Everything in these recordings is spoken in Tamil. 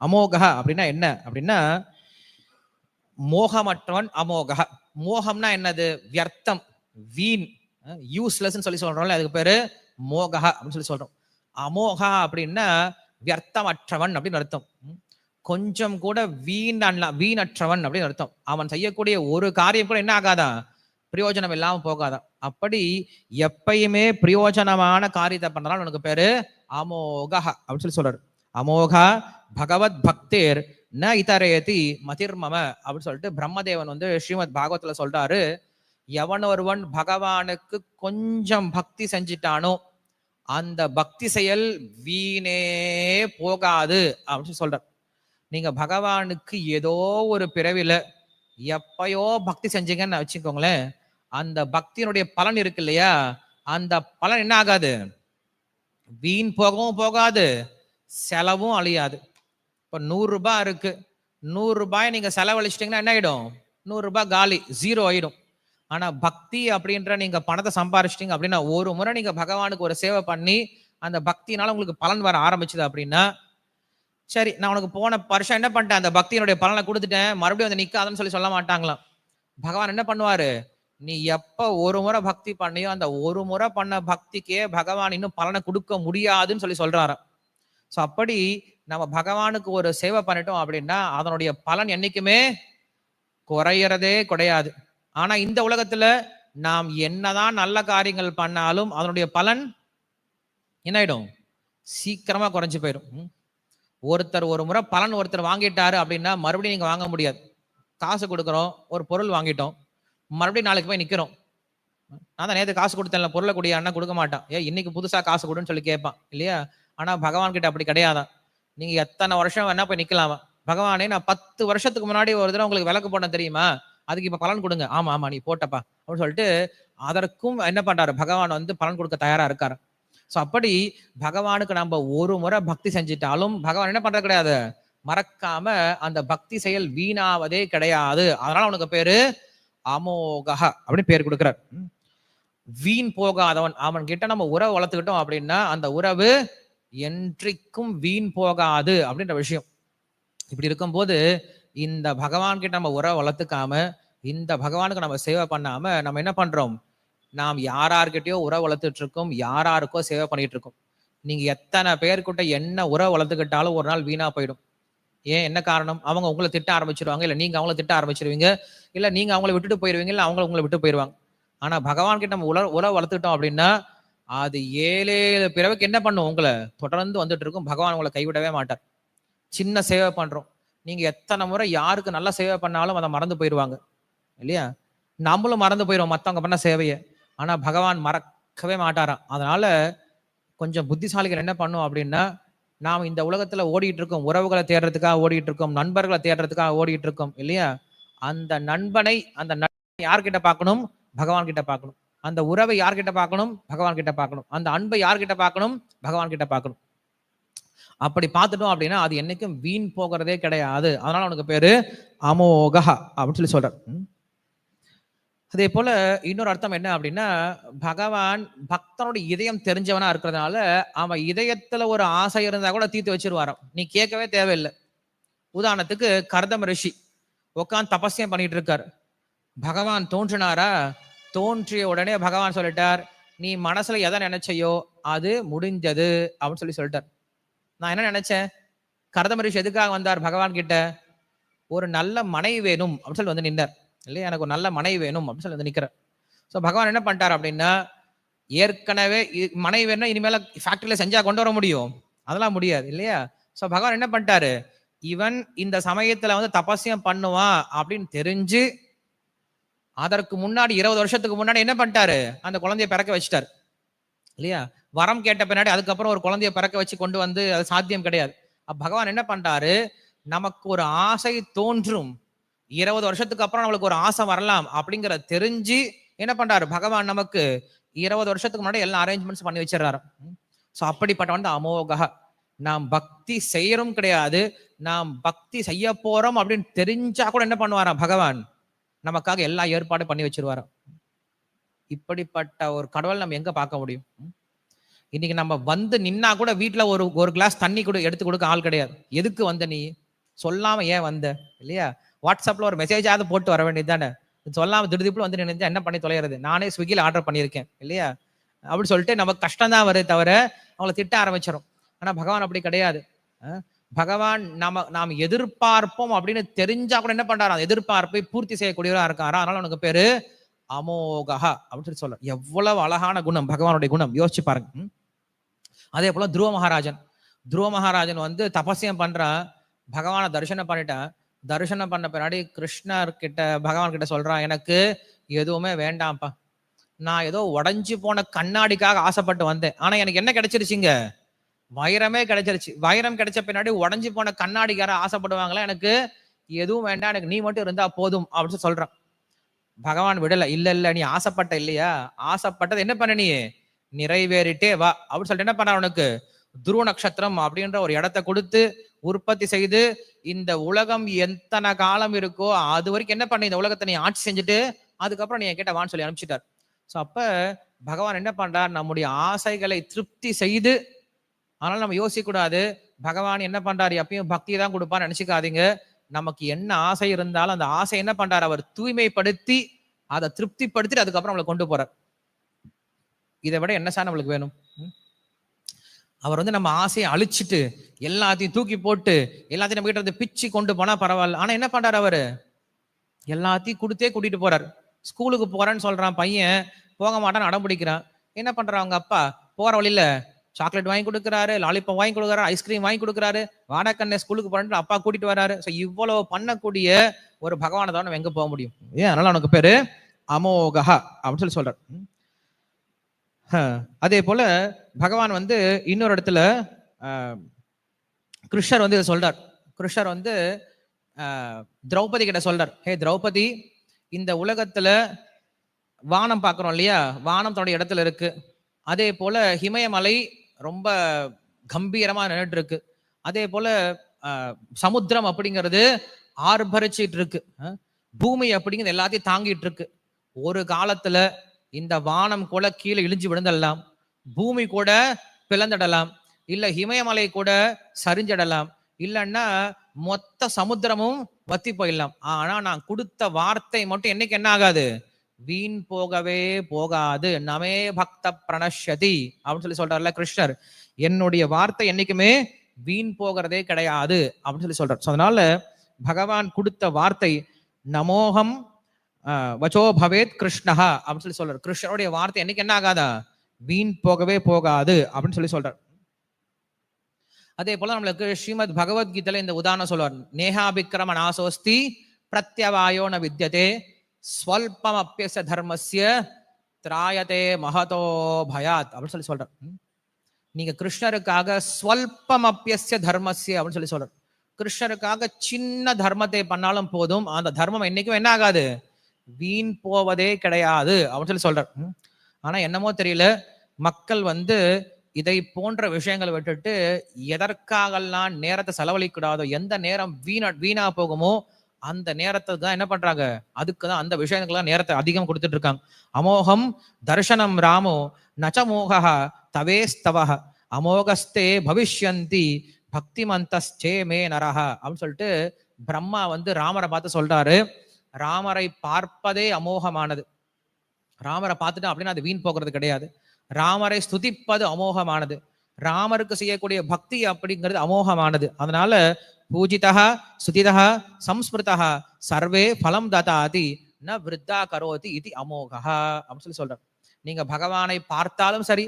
அமோகா அப்படின்னா என்ன? அப்படின்னா மோகமற்றவன் அமோகா மோகம்னா என்னது? வியர்த்தம் வீண் யூஸ்லெஸ் சொல்லி சொல்றோம்ல அதுக்கு பேரு மோகா அப்படின்னு சொல்லி சொல்றோம். அமோகா அப்படின்னா வியர்த்தமற்றவன் அப்படின்னு அர்த்தம். கொஞ்சம் கூட வீண் வீணற்றவன் அப்படின்னு அர்த்தம். அவன் செய்யக்கூடிய ஒரு காரியம் கூட என்ன ஆகாதான் பிரயோஜனம் இல்லாம போகாதான் அப்படி எப்பயுமே பிரயோஜனமான காரியத்தை பண்ணாலும் உனக்கு பேரு அமோகா அப்படின்னு சொல்லி சொல்றாரு. அமோகா பகவத் பக்தேர் ந இதரேதி மதிர்மம அப்படின்னு சொல்லிட்டு பிரம்மதேவன் வந்து ஸ்ரீமத் பாகவத்துல சொல்றாரு. எவன் ஒருவன் பகவானுக்கு கொஞ்சம் பக்தி செஞ்சிட்டானோ அந்த பக்தி செயல் வீணே போகாது அப்படின்னு சொல்லி சொல்றார். நீங்க பகவானுக்கு ஏதோ ஒரு பிறவில எப்பயோ பக்தி செஞ்சீங்கன்னு வச்சுக்கோங்களேன் அந்த பக்தியினுடைய பலன் இருக்கு இல்லையா? அந்த பலன் என்ன ஆகாது? வீண் போகவும் போகாது. செலவும் அழியாது. இப்போ நூறுரூபா இருக்குது இருக்கு. நீங்கள் செலவழிச்சிட்டிங்கன்னா என்ன ஆகிடும் நூறுரூபா காலி ஜீரோ ஆகிடும் ஆனால் பக்தி அப்படின்ற நீங்கள் பணத்தை சம்பாரிச்சிட்டிங்க அப்படின்னா ஒரு முறை நீங்கள் பகவானுக்கு ஒரு சேவை பண்ணி அந்த பக்தினால உங்களுக்கு பலன் வர ஆரம்பிச்சது அப்படின்னா சரி நான் உனக்கு போன வருஷம் என்ன பண்ணிட்டேன்? அந்த பக்தியினுடைய பலனை கொடுத்துட்டேன். மறுபடியும் வந்து நிற்காதுன்னு சொல்லி சொல்ல மாட்டாங்களாம். பகவான் என்ன பண்ணுவார்? நீ எப்போ ஒரு முறை பக்தி பண்ணியோ அந்த ஒரு முறை பண்ண பக்திக்கே பகவான் இன்னும் பலனை கொடுக்க முடியாதுன்னு சொல்லி சொல்றாராம். ஸோ அப்படி நம்ம பகவானுக்கு ஒரு சேவை பண்ணிட்டோம் அப்படின்னா அதனுடைய பலன் என்னைக்குமே குறையறதே கிடையாது. ஆனா இந்த உலகத்துல நாம் என்னதான் நல்ல காரியங்கள் பண்ணாலும் அதனுடைய பலன் என்ன ஆயிடும் சீக்கிரமா குறைஞ்சு போயிடும் ம். ஒருத்தர் ஒரு முறை பலன் ஒருத்தர் வாங்கிட்டாரு அப்படின்னா மறுபடியும் நீங்க வாங்க முடியாது. காசு கொடுக்குறோம் ஒரு பொருள் வாங்கிட்டோம் மறுபடியும் நாளைக்கு போய் நிக்கிறோம். நான் தான் நேற்று காசு கொடுத்தேன் பொருளை கூடிய அண்ணா கொடுக்க மாட்டான். ஏன் இன்னைக்கு புதுசா காசு கொடுன்னு சொல்லி கேட்பான் இல்லையா? ஆனால் பகவான்கிட்ட அப்படி கிடையாதான் நீங்கள் எத்தனை வருஷம் வேணா போய் நிற்கலாமா பகவானே நான் பத்து வருஷத்துக்கு முன்னாடி ஒரு தடவை உங்களுக்கு விளக்கு போட்டேன் தெரியுமா? அதுக்கு இப்போ பலன் கொடுங்க. ஆமா ஆமா நீ போட்டப்பா. அப்படின்னு சொல்லிட்டு அதற்கும் என்ன பண்றாரு? பகவான் வந்து பலன் கொடுக்க தயாரா இருக்காரு. ஸோ அப்படி பகவானுக்கு நம்ம ஒரு முறை பக்தி செஞ்சிட்டாலும் பகவான் என்ன பண்றது கிடையாது? மறக்காம அந்த பக்தி செயல் வீணாவதே கிடையாது. அதனால அவனுக்கு பேரு அமோகா அப்படின்னு பேர் கொடுக்கிறார். வீண் போகாதவன். அவன் கிட்ட நம்ம உறவு வளர்த்துக்கிட்டோம் அப்படின்னா அந்த உறவு என்றைக்கும் வீண் போகாது அப்படின்ற விஷயம். இப்படி இருக்கும்போது இந்த பகவான்கிட்ட நம்ம உறவை வளர்த்துக்காம இந்த பகவானுக்கு நம்ம சேவை பண்ணாம நம்ம என்ன பண்றோம்? நாம் யாரார்கிட்டயோ உறவு வளர்த்துட்டு இருக்கோம் யாராருக்கோ சேவை பண்ணிட்டு இருக்கோம் நீங்க எத்தனை பேர்கிட்ட என்ன உறவு வளர்த்துக்கிட்டாலும் ஒரு நாள் வீணா போயிடும். ஏன்? என்ன காரணம்? அவங்க உங்களை திட்ட ஆரம்பிச்சிருவாங்க இல்ல நீங்க அவங்கள திட்ட ஆரம்பிச்சிருவீங்க இல்ல நீங்க அவங்கள விட்டுட்டு போயிருவீங்க இல்ல அவங்கள உங்களை விட்டு போயிருவாங்க. ஆனா பகவான் கிட்ட நம்ம உல உறவு வளர்த்துக்கிட்டோம் அப்படின்னா அது ஏழு ஏழு பிறவுக்கு என்ன பண்ணும்? உங்களை தொடர்ந்து வந்துட்டு இருக்கும். பகவான் உங்களை கைவிடவே மாட்டார். சின்ன சேவை பண்றோம். நீங்க எத்தனை முறை யாருக்கு நல்ல சேவை பண்ணாலும் அதை மறந்து போயிடுவாங்க. இல்லையா? நம்மளும் மறந்து போயிடுவோம். மத்தவங்க பண்ண சேவையை. ஆனா பகவான் மறக்கவே மாட்டாராம். அதனால கொஞ்சம் புத்திசாலிகள் என்ன பண்ணும் அப்படின்னா நாம் இந்த உலகத்துல ஓடிட்டு இருக்கோம். உறவுகளை தேடுறதுக்காக ஓடிட்டு இருக்கோம். நண்பர்களை தேடுறதுக்காக ஓடிட்டு இருக்கோம். இல்லையா? அந்த நண்பனை அந்த நண்பனை யார்கிட்ட பார்க்கணும்? பகவான் கிட்ட பார்க்கணும். அந்த உறவை யார்கிட்ட பார்க்கணும்? பகவான் கிட்ட பார்க்கணும். அந்த அன்பை யார்கிட்ட பார்க்கணும்? பகவான் கிட்ட பார்க்கணும். அப்படி பார்த்துட்டோம் அப்படின்னா அது என்னைக்கும் வீண் போகிறதே கிடையாது. அதனால உனக்கு பேரு அமோகா அப்படின்னு சொல்லி சொல்றார். அதே போல இன்னொரு அர்த்தம் என்ன அப்படின்னா பகவான் பக்தனோட இதயம் தெரிஞ்சவனா இருக்கிறதுனால அவன் இதயத்துல ஒரு ஆசை இருந்தா கூட தீர்த்து வச்சிருவாராம். நீ கேட்கவே தேவையில்லை. உதாரணத்துக்கு கர்தம ரிஷி உட்காந்து தபஸ்யம் பண்ணிட்டு இருக்காரு. பகவான் தோன்றினாரா? தோன்றிய உடனே பகவான் சொல்லிட்டார் நீ மனசுல எதை நினைச்சையோ அது முடிஞ்சது அப்படின்னு சொல்லி சொல்லிட்டார். நான் என்ன நினைச்சேன்? கர்தம எதுக்காக வந்தார் பகவான் கிட்ட? ஒரு நல்ல மனைவி வேணும் அப்படின்னு சொல்லி வந்து நின்றார் இல்லையா? எனக்கு ஒரு நல்ல மனைவி வேணும் அப்படின்னு சொல்லி வந்து நிக்கிறார். ஸோ பகவான் என்ன பண்ணிட்டார் அப்படின்னா ஏற்கனவே இ- மனைவி வேணும் இனிமேல ஃபேக்டரியில செஞ்சா கொண்டு வர முடியும். அதெல்லாம் முடியாது இல்லையா? ஸோ பகவான் என்ன பண்ணிட்டாரு? இவன் இந்த சமயத்துல வந்து தபஸ்யம் பண்ணுவான் அப்படின்னு தெரிஞ்சு அதற்கு முன்னாடி இருபது வருஷத்துக்கு முன்னாடி என்ன பண்ணிட்டாரு? அந்த குழந்தைய பிறக்க வச்சிட்டாரு. இல்லையா? வரம் கேட்ட பின்னாடி அதுக்கப்புறம் ஒரு குழந்தைய பிறக்க வச்சு கொண்டு வந்து அது சாத்தியம் கிடையாது. அப்ப பகவான் என்ன பண்றாரு? நமக்கு ஒரு ஆசை தோன்றும். இருபது வருஷத்துக்கு அப்புறம் நம்மளுக்கு ஒரு ஆசை வரலாம் அப்படிங்கிற தெரிஞ்சு என்ன பண்றாரு? பகவான் நமக்கு இருபது வருஷத்துக்கு முன்னாடி எல்லா அரேஞ்ச்மெண்ட்ஸ் பண்ணி வச்சிடறாரு. ஸோ அப்படிப்பட்ட வந்து அமோகா. நாம் பக்தி செய்யறோம் கிடையாது. நாம் பக்தி செய்ய போறோம் அப்படின்னு தெரிஞ்சா கூட என்ன பண்ணுவாராம் பகவான்? நமக்காக எல்லா ஏற்பாடும் பண்ணி வச்சிருவாரு? இப்படிப்பட்ட ஒரு கடவுள் நம்ம எங்க பார்க்க முடியும்? இன்னைக்கு நம்ம வந்து நின்னா கூட வீட்டில் ஒரு ஒரு கிளாஸ் தண்ணி கூட எடுத்து கொடுக்க ஆள் கிடையாது. எதுக்கு வந்த நீ? சொல்லாம ஏன் வந்த? இல்லையா? வாட்ஸ்அப்ல ஒரு மெசேஜாவது போட்டு வர வேண்டியது தானே? சொல்லாம திடுதிப்புல வந்து நினைஞ்சா என்ன பண்ணி தொலைகிறது நானே ஸ்விக்கில ஆர்டர் பண்ணியிருக்கேன். இல்லையா? அப்படி சொல்லிட்டு நமக்கு கஷ்டம் தான் வருது தவிர அவங்கள திட்ட ஆரம்பிச்சிடும் ஆனால் பகவான் அப்படி கிடையாது. பகவான் நாம நாம் எதிர்பார்ப்போம் அப்படின்னு தெரிஞ்சா கூட என்ன பண்றாரு அந்த எதிர்பார்ப்பை பூர்த்தி செய்யக்கூடியவரா இருக்காரா? அதனால உனக்கு பேரு அமோகா அப்படின்னு சொல்லி சொல்ல. எவ்வளவு அழகான குணம் பகவானுடைய குணம். யோசிச்சு பாருங்க. அதே போல துருவ மகாராஜன். துருவ மகாராஜன் வந்து தபசியம் பண்றான் பகவானை தரிசனம் பண்ணிட்டான். தரிசனம் பண்ண பின்னாடி கிருஷ்ணர் கிட்ட பகவான் கிட்ட சொல்றான் எனக்கு எதுவுமே வேண்டாம்ப்பா. நான் ஏதோ உடஞ்சி போன கண்ணாடிக்காக ஆசைப்பட்டு வந்தேன். ஆனா எனக்கு என்ன கிடைச்சிருச்சுங்க? வைரமே கிடைச்சிருச்சு. வைரம் கிடைச்ச பின்னாடி உடஞ்சி போன கண்ணாடிக்கார ஆசைப்படுவாங்களா எனக்கு எதுவும் வேண்டாம் எனக்கு நீ மட்டும் இருந்தா போதும் அப்படின்னு சொல்றான். பகவான் விடல இல்ல இல்ல நீ ஆசைப்பட்ட இல்லையா? ஆசைப்பட்டது என்ன பண்ண நீ? நிறைவேறிட்டே வா. அப்படின்னு சொல்லிட்டு என்ன பண்ண உனக்கு துருவ நட்சத்திரம் அப்படின்ற ஒரு இடத்த கொடுத்து உற்பத்தி செய்து இந்த உலகம் எத்தனை காலம் இருக்கோ அது வரைக்கும் என்ன பண்ண இந்த உலகத்தை நீ ஆட்சி செஞ்சுட்டு அதுக்கப்புறம் நீ என்கிட்ட வான்னு சொல்லி அனுப்பிச்சிட்டார். ஸோ அப்ப பகவான் என்ன பண்றார்? நம்முடைய ஆசைகளை திருப்தி செய்து அதனால நம்ம யோசிக்கக்கூடாது. பகவான் என்ன பண்றாரு? எப்பயும் பக்தியை தான் கொடுப்பான்னு நினைச்சுக்காதீங்க. நமக்கு என்ன ஆசை இருந்தாலும் அந்த ஆசை என்ன பண்றாரு? அவர் தூய்மைப்படுத்தி அதை திருப்திப்படுத்தி அதுக்கப்புறம் நம்மளை கொண்டு போறார். இதை விட என்ன சார் நம்மளுக்கு வேணும்? ம்? அவர் வந்து நம்ம ஆசையை அழிச்சிட்டு எல்லாத்தையும் தூக்கி போட்டு எல்லாத்தையும் நம்ம கிட்ட இருந்து பிச்சு கொண்டு போனா பரவாயில்ல. ஆனா என்ன பண்றாரு அவரு? எல்லாத்தையும் கொடுத்தே கூட்டிட்டு போறாரு. ஸ்கூலுக்கு போறேன்னு சொல்றான் பையன். போக மாட்டான்னு அடம் பிடிக்கிறான். என்ன பண்றான் அவங்க அப்பா? போற வழியில சாக்லேட் வாங்கி கொடுக்குறாரு லாலிபாப் வாங்கி கொடுக்குறாரு ஐஸ்கிரீம் வாங்கி கொடுக்குறாரு. வாடகண்ணே ஸ்கூலுக்கு போறேன் அப்பா கூட்டிட்டு வராரு. ஸோ இவ்வளவு பண்ணக்கூடிய ஒரு பகவானை தான் நம்ம எங்க போக முடியும்? ஏன்? அதனால அவனுக்கு பேரு அமோகா அப்படின்னு சொல்லி சொல்றார். அதே போல பகவான் வந்து இன்னொரு இடத்துல கிருஷ்ணர் வந்து இதை சொல்றார். கிருஷ்ணர் வந்து திரௌபதி கிட்ட சொல்றார். ஹே திரௌபதி இந்த உலகத்துல வானம் பார்க்குறோம் இல்லையா? வானம் தன்னுடைய இடத்துல இருக்கு. அதே போல ஹிமயமலை ரொம்ப கம்பீரமா நின்றுட்டு இருக்கு அதே போல சமுத்திரம் அப்படிங்கிறது ஆர்ப்பரிச்சிட்டு இருக்கு பூமி அப்படிங்கிறது எல்லாத்தையும் தாங்கிட்டு இருக்கு ஒரு காலத்துல இந்த வானம் கூட கீழே இழிஞ்சு விழுந்தடலாம். பூமி கூட பிளந்துடலாம். இல்ல இமயமலை கூட சரிஞ்சிடலாம். இல்லைன்னா மொத்த சமுத்திரமும் வத்தி போயிடலாம். ஆனா நான் கொடுத்த வார்த்தை மட்டும் என்னைக்கு என்ன ஆகாது வீண் போகவே போகாது. நமே பக்த பிரணஷதி அப்படின்னு சொல்லி சொல்றாருல கிருஷ்ணர். என்னுடைய வார்த்தை என்னைக்குமே வீண் போகிறதே கிடையாது அப்படின்னு சொல்லி சொல்றார். ஸோ அதனால பகவான் கொடுத்த வார்த்தை நமோகம் வச்சோ பவேத் கிருஷ்ணஹா அப்படின்னு சொல்லி சொல்றார். கிருஷ்ணனுடைய வார்த்தை என்னைக்கு என்ன ஆகாதா? வீண் போகவே போகாது அப்படின்னு சொல்லி சொல்றார். அதே போல நம்மளுக்கு ஸ்ரீமத் பகவத்கீதையில இந்த உதாரணம் சொல்லுவார் நேஹாபிக்கிரம நாசோஸ்தி பிரத்யவாயோ ந ஸ்வல்பம் அப்பியச தர்மஸ்ய திராயதே மகதோ பயாத் அப்படின்னு சொல்லி சொல்றார். நீங்க கிருஷ்ணருக்காக ஸ்வல்பம் அப்பியச தர்மஸ்ய அப்படின்னு சொல்லி சொல்றார். கிருஷ்ணருக்காக சின்ன தர்மத்தை பண்ணாலும் போதும் அந்த தர்மம் என்னைக்கும் என்ன ஆகாது? வீண் போவதே கிடையாது அப்படின்னு சொல்லி சொல்றார். ஆனா என்னமோ தெரியல மக்கள் வந்து இதை போன்ற விஷயங்களை விட்டுட்டு எதற்காகலாம் நேரத்தை செலவழிக்கூடாதோ எந்த நேரம் வீணா வீணா போகுமோ அந்த நேரத்தை தான் என்ன பண்றாங்க? அதுக்கு தான் அந்த விஷயங்களுக்கெல்லாம் நேரத்தை அதிகம் கொடுத்துட்டு இருக்காங்க. அமோகம் தர்ஷனம் ராமோ நச்சமோகா தவேஸ்தவ அமோகஸ்தே பவிஷ்யந்தி பக்திமந்தஸ்சே மே நரஹா அப்படின்னு சொல்லிட்டு பிரம்மா வந்து ராமரை பார்த்து சொல்றாரு. ராமரை பார்ப்பதே அமோகமானது. ராமரை பார்த்துட்டு அப்படின்னா அது வீண் போகிறது கிடையாது. ராமரை ஸ்துதிப்பது அமோகமானது. ராமருக்கு செய்யக்கூடிய பக்தி அப்படிங்கிறது அமோகமானது. அதனால பூஜிதா சுதிதா சம்ஸ்மிருதா சர்வே பலம் ததாதி ந விருத்தா கரோதி இது அமோகா அப்படின்னு சொல்லி சொல்றார். நீங்க பகவானை பார்த்தாலும் சரி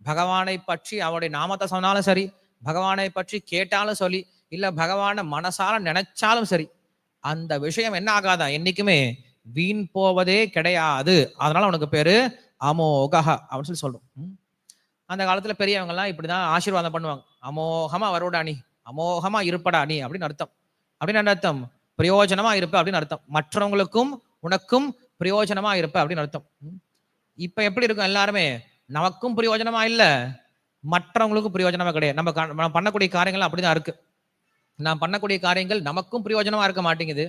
பகவானை பற்றி அவருடைய நாமத்தை சொன்னாலும் சரி பகவானை பற்றி கேட்டாலும் சரி இல்ல பகவானை மனசால நினைச்சாலும் சரி அந்த விஷயம் என்ன ஆகாதா? என்னைக்குமே வீண் போவதே கிடையாது. அதனால உனக்கு பேரு அமோகா அப்படின்னு சொல்லி சொல்றோம். ம். அந்த காலத்துல பெரியவங்க எல்லாம் இப்படிதான் ஆசீர்வாதம் பண்ணுவாங்க. அமோகமா வருடா நீ அமோகமா இருப்படா நீ அப்படின்னு அர்த்தம். அப்படின்னு என்ன அர்த்தம்? பிரயோஜனமா இருப்ப அப்படின்னு அர்த்தம். மற்றவங்களுக்கும் உனக்கும் பிரயோஜனமா இருப்ப அப்படின்னு அர்த்தம். இப்ப எப்படி இருக்கும் எல்லாருமே? நமக்கும் பிரயோஜனமா இல்ல மற்றவங்களுக்கும் பிரயோஜனமா கிடையாது. நம்ம நம்ம பண்ணக்கூடிய காரியங்கள் அப்படிதான் இருக்கு. நான் பண்ணக்கூடிய காரியங்கள் நமக்கும் பிரயோஜனமா இருக்க மாட்டேங்குது.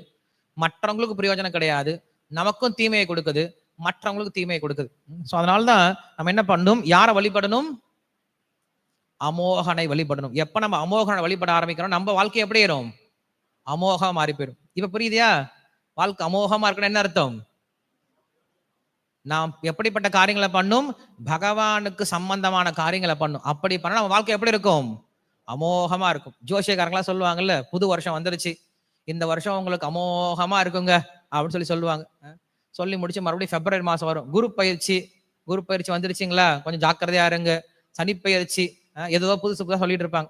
மற்றவங்களுக்கு பிரயோஜனம் கிடையாது. நமக்கும் தீமையை கொடுக்குது. மற்றவங்களுக்கு தீமையை கொடுக்குது. ஸோ அதனால தான் நம்ம என்ன பண்ணணும்? யாரை வழிபடணும்? அமோகனை வழிபடணும். எப்ப நம்ம அமோகனை வழிபட ஆரம்பிக்கிறோம்? நம்ம வாழ்க்கை எப்படி ஆயிரும் அமோகமா மாறி போயிடும் இப்ப புரியுதியா? வாழ்க்கை அமோகமா இருக்கணும் என்ன அர்த்தம்? நாம் எப்படிப்பட்ட காரியங்களை பண்ணும்? பகவானுக்கு சம்பந்தமான காரியங்களை பண்ணும். அப்படி பண்ணா நம்ம வாழ்க்கை எப்படி இருக்கும்? அமோகமா இருக்கும். ஜோசியக்காரங்களாம் சொல்லுவாங்கல்ல புது வருஷம் வந்துருச்சு. இந்த வருஷம் உங்களுக்கு அமோகமா இருக்குங்க அப்படின்னு சொல்லி சொல்லுவாங்க. சொல்லி முடிச்சு மறுபடியும் பிப்ரவரி மாசம் வரும். குரு பயிற்சி. குரு பயிற்சி வந்துருச்சுங்களா? கொஞ்சம் ஜாக்கிரதையா இருங்க. சனி பயிற்சி ஏதோ புதுசு புதுசாக சொல்லிட்டு இருப்பாங்க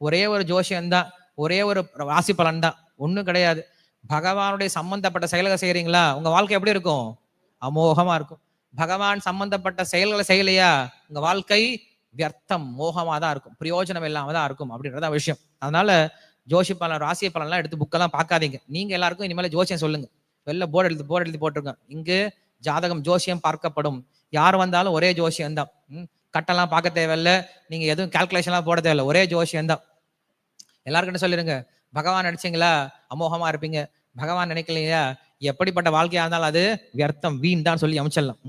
ஒரே ஒரு ஜோஷியம் தான் ஒரே ஒரு ராசி பலன் தான் ஒன்றும் கிடையாது. பகவானுடைய சம்பந்தப்பட்ட செயல்களை செய்கிறீங்களா உங்க வாழ்க்கை எப்படி இருக்கும்? அமோகமா இருக்கும். பகவான் சம்பந்தப்பட்ட செயல்களை செய்யலையா? உங்க வாழ்க்கை வியர்த்தம் மோகமாக தான் இருக்கும். பிரயோஜனம் இல்லாமல் தான் இருக்கும் அப்படின்றத விஷயம். அதனால ஜோஷி பலன் ராசி பலன்லாம் எடுத்து புக்கெல்லாம் பார்க்காதீங்க. நீங்க எல்லாருக்கும் இனிமேல் ஜோசியம் சொல்லுங்க. வெளில போர்டு எழுதி போர்டு எழுதி போட்டிருக்கேன் இங்கு ஜாதகம் ஜோசியம் பார்க்கப்படும். யார் வந்தாலும் ஒரே ஜோசியம் தான் ம், கட்டெல்லாம் பார்க்க தேவையில்ல. நீங்க எதுவும் கால்குலேஷன்லாம் போட தேவையில்ல. ஒரே ஜோஷியம் தான். எல்லாருக்கும் என்ன பகவான் நினைச்சிங்களா? அமோகமா இருப்பீங்க. பகவான் நினைக்கலையா? எப்படிப்பட்ட வாழ்க்கையா இருந்தாலும் அது வியர்த்தம் வீண் தான் சொல்லி அமைச்சிடலாம்.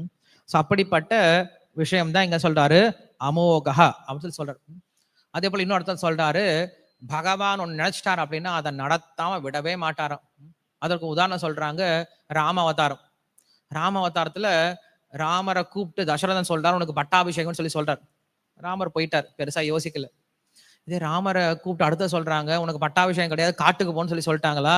ஸோ அப்படிப்பட்ட விஷயம் தான் இங்க சொல்றாரு. அமோகா அப்படின்னு சொல்லி சொல்றாரு. அதே போல இன்னொரு அர்த்தம் சொல்றாரு. பகவான் ஒன்று நினைச்சிட்டார் அப்படின்னா அதை நடத்தாம விடவே மாட்டாராம். அதற்கு உதாரணம் சொல்றாங்க ராம அவதாரம் ராம ராமரை கூப்பிட்டு தசரதன் சொல்றாரு உனக்கு பட்டாபிஷேகம்னு சொல்லி சொல்றார். ராமர் போயிட்டார் பெருசா யோசிக்கல. இதே ராமரை கூப்பிட்டு அடுத்த சொல்றாங்க உனக்கு பட்டாபிஷேகம் கிடையாது காட்டுக்கு போன்னு சொல்லி சொல்லிட்டாங்களா?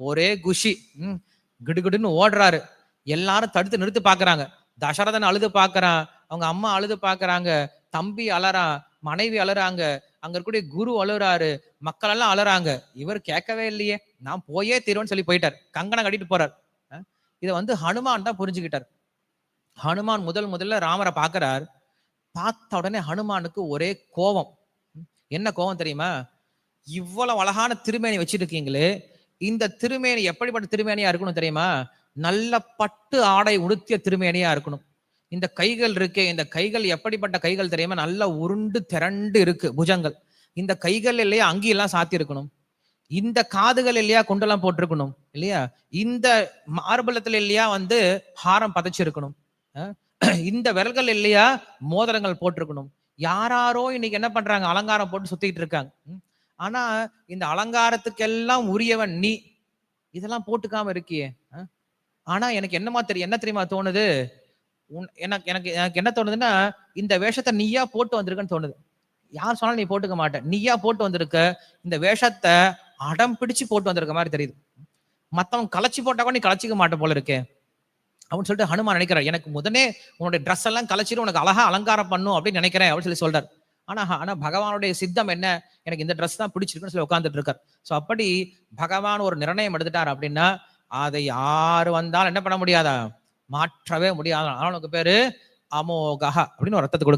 ஒரே குஷி. ம் கிடுகிடுன்னு ஓடுறாரு. எல்லாரும் தடுத்து நிறுத்து பாக்குறாங்க. தசரதன் அழுது பாக்குறான் அவங்க அம்மா அழுது பாக்குறாங்க தம்பி அலறான் மனைவி அலறாங்க அங்க இருக்கக்கூடிய குரு அழுறாரு மக்கள் எல்லாம் அலறாங்க. இவர் கேட்கவே இல்லையே. நான் போயே தீருவேன்னு சொல்லி போயிட்டார். கங்கணம் கட்டிட்டு போறார். இதை வந்து ஹனுமான் தான் புரிஞ்சுக்கிட்டார். ஹனுமான் முதல் முதல்ல ராமரை பார்க்கறார். பார்த்த உடனே ஹனுமானுக்கு ஒரே கோபம். என்ன கோபம் தெரியுமா? இவ்வளவு அழகான திருமேனி வச்சிருக்கீங்களே. இந்த திருமேனி எப்படிப்பட்ட திருமேனியா இருக்கணும் தெரியுமா? நல்ல பட்டு ஆடை உடுத்திய திருமேனியா இருக்கணும். இந்த கைகள் இருக்கே இந்த கைகள் எப்படிப்பட்ட கைகள் தெரியுமா? நல்ல உருண்டு திரண்டு இருக்கு புஜங்கள். இந்த கைகள் இல்லையா? அங்கியெல்லாம் சாத்தி இருக்கணும் இந்த காதுகள் இல்லையா? குண்டெல்லாம் போட்டிருக்கணும் இல்லையா? இந்த மார்பலத்துல இல்லையா? வந்து ஹாரம் பதைச்சிருக்கணும். இந்த விரல்கள் இல்லையா? மோதிரங்கள் போட்டிருக்கணும். யாராரோ இன்னைக்கு என்ன பண்றாங்க? அலங்காரம் போட்டு சுத்திக்கிட்டு இருக்காங்க. ஆனா இந்த அலங்காரத்துக்கெல்லாம் உரியவன் நீ. இதெல்லாம் போட்டுக்காம இருக்கியே. ஆனா எனக்கு என்னமா தெரியும் என்ன தெரியுமா தோணுது? உன் எனக்கு எனக்கு எனக்கு என்ன தோணுதுன்னா இந்த வேஷத்தை நீயா போட்டு வந்திருக்கன்னு தோணுது. யார் சொன்னாலும் நீ போட்டுக்க மாட்டேன் நீயா போட்டு வந்திருக்க இந்த வேஷத்தை அடம் பிடிச்சு போட்டு வந்திருக்க மாதிரி தெரியுது. மத்தவன் களைச்சு போட்டா கூட நீ களைச்சிக்க மாட்டேன் போல இருக்கேன் அப்படின்னு சொல்லிட்டு ஹனுமான் நினைக்கிறார். எனக்கு முதனே உன்னுடைய ட்ரெஸ் எல்லாம் கலைச்சிட்டு உனக்கு அழகா அலங்காரம் பண்ணும் அப்படின்னு நினைக்கிறேன் அப்படின்னு சொல்லி சொல்றார். ஆனா ஆனா பகவானுடைய சித்தம் என்ன? எனக்கு இந்த ட்ரெஸ் தான் பிடிச்சிருக்குன்னு சொல்லி உட்காந்துட்டு இருக்கார். ஸோ அப்படி பகவான் ஒரு நிர்ணயம் எடுத்துட்டார் அப்படின்னா அதை யாரு வந்தாலும் என்ன பண்ண முடியாதா? மாற்றவே முடியாது? அவனுக்கு பேரு அமோகா அப்படின்னு ஒரு அர்த்தத்தை கொடுக்க